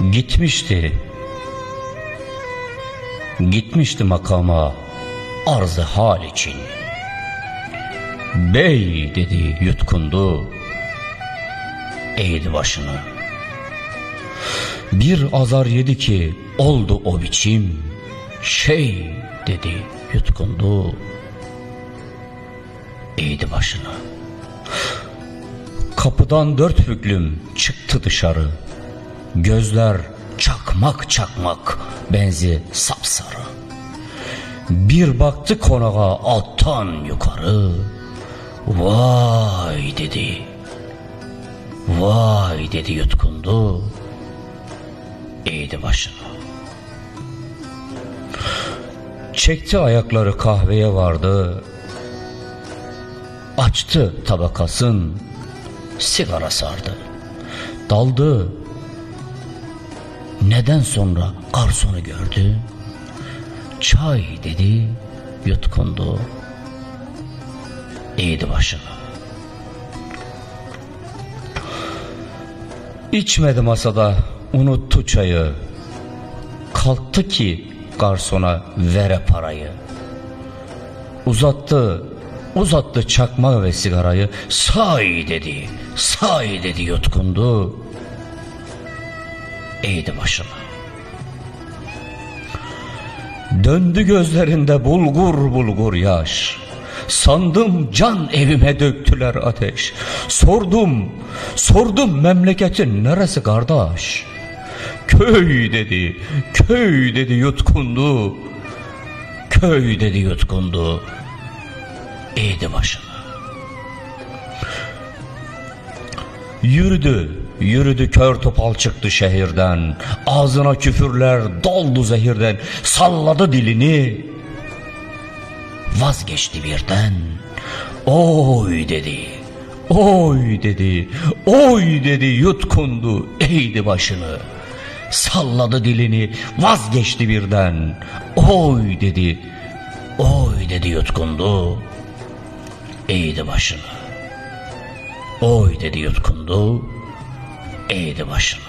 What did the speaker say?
Gitmişti. Gitmişti makama arzı hal için. Bey dedi yutkundu. Eğdi başını. Bir azar yedi ki oldu o biçim. Şey dedi yutkundu. Eğdi başını. Kapıdan dört büklüm çıktı dışarı. Gözler çakmak çakmak benzi sapsarı. Bir baktı konağa alttan yukarı. Vay dedi. Vay dedi yutkundu. Eğdi başını. Çekti ayakları kahveye vardı. Açtı tabakasın. Sigara sardı. Daldı. Neden sonra garsonu gördü? Çay dedi. Yutkundu. Eğdi başını. İçmedi masada unuttu çayı. Kalktı ki garsona vere parayı. Uzattı, uzattı çakma ve sigarayı. Say dedi, say dedi yutkundu. Eğdi başını. Döndü gözlerinde bulgur bulgur yaş. Sandım can evime döktüler ateş. Sordum, sordum memleketin neresi kardeş? Köy dedi, köy dedi yutkundu. Köy dedi yutkundu. Eğdi başını. Yürüdü, yürüdü kör topal çıktı şehirden. Ağzına küfürler doldu zehirden. Salladı dilini. Vazgeçti birden. Oy dedi. Oy dedi. Oy dedi yutkundu. Eğdi başını. Salladı dilini. Vazgeçti birden. Oy dedi. Oy dedi yutkundu. Eğdi başını. Oy dedi yutkundu. Eğdi başını.